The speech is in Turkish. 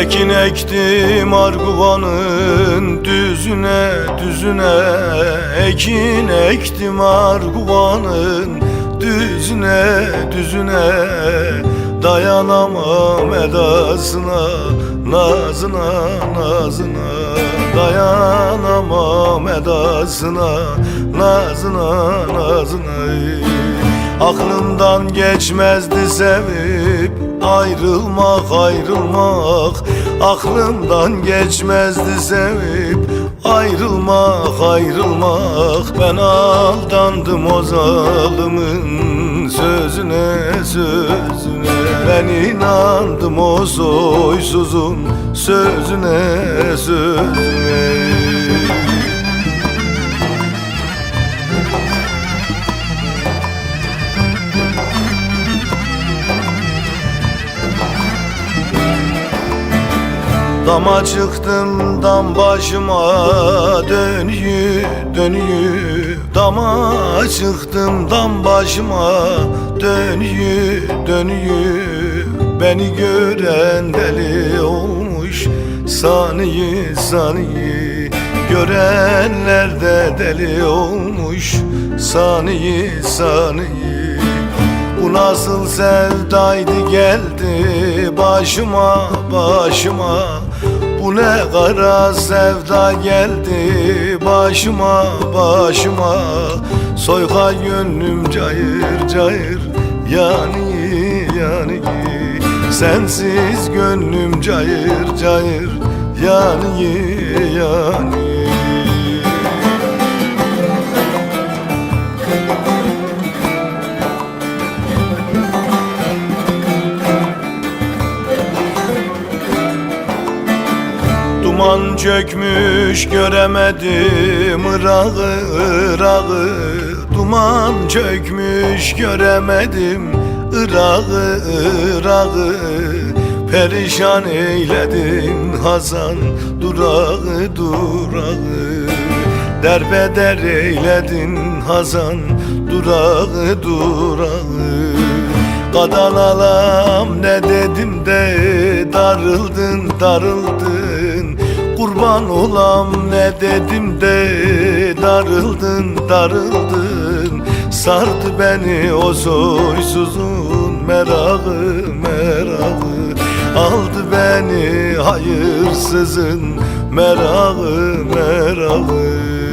Ekin ektim arguvanın düzüne düzüne. Ekin ektim arguvanın düzüne düzüne. Dayanamam edasına nazına nazına. Dayanamam edasına nazına nazına Aklımdan geçmezdi sevip ayrılmak ayrılmak. Aklımdan geçmezdi sevip ayrılmak ayrılmak. Ben aldandım o zalimin sözüne sözüne. Ben inandım o soysuzun sözüne sözüne Dama çıktım dam başıma dönüyü dönüyü Dama çıktım dam başıma dönüyü dönüyü Beni gören deli olmuş saniye saniye Görenler de deli olmuş saniye saniye bu nasıl sevdaydı geldi başıma başıma Bu ne kara sevda geldi başıma başıma. Soyka gönlüm cayır cayır yani yani. Sensiz gönlüm cayır cayır yani yani Duman çökmüş göremedim Irağı Irağı Duman çökmüş göremedim Irağı Irağı Perişan eyledin Hazan durağı durağı. Derbeder eyledin Hazan durağı durağı. Kadan alam ne dedim de darıldın darıldın Kurban olam ne dedim de darıldın darıldın. Sardı beni o soysuzun merağı merağı Aldı beni hayırsızın merağı merağı